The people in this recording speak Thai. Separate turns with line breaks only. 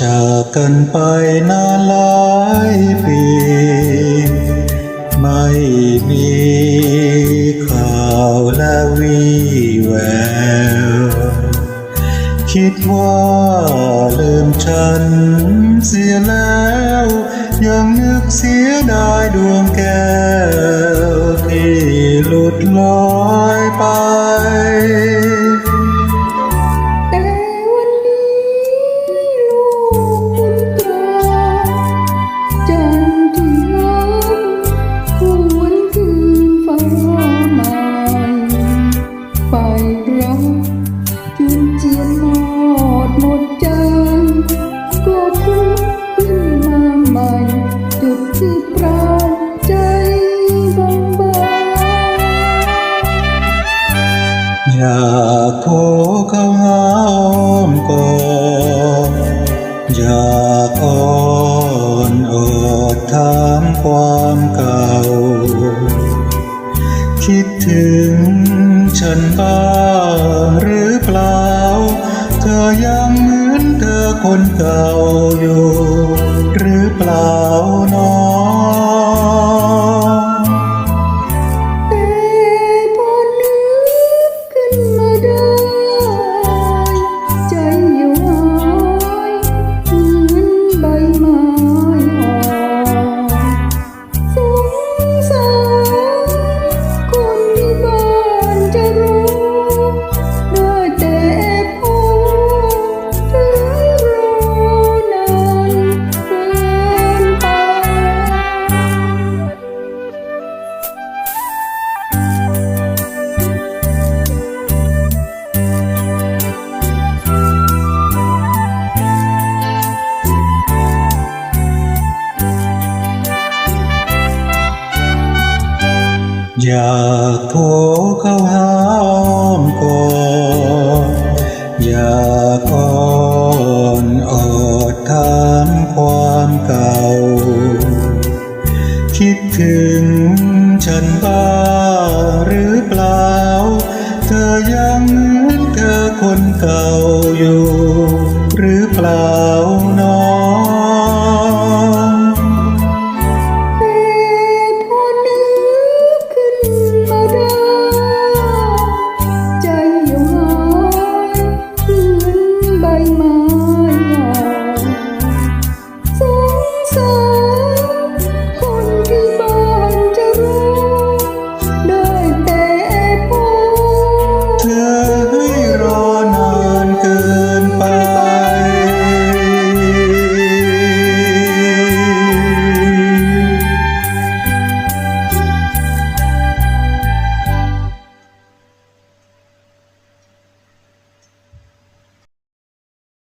จากันไปนานหลายปี ไม่มีข่าวและวีแวว คิดว่าลืมฉันเสียแล้ว ยังนึกเสียดายดวงแก้ว ที่หลุดลอยไป
ความเก่า คิดถึงฉันบ้างหรือเปล่า เธอยังเหมือนเธอคนเก่าอยู่ หรือเปล่าน้อง
อยากโทรเข้าหามก่อนอยากก่อนอดถามความเก่า คิดถึงฉันบ้าหรือเปล่า เธอยังเธอคนเก่าอยู่ หรือเปล่านอง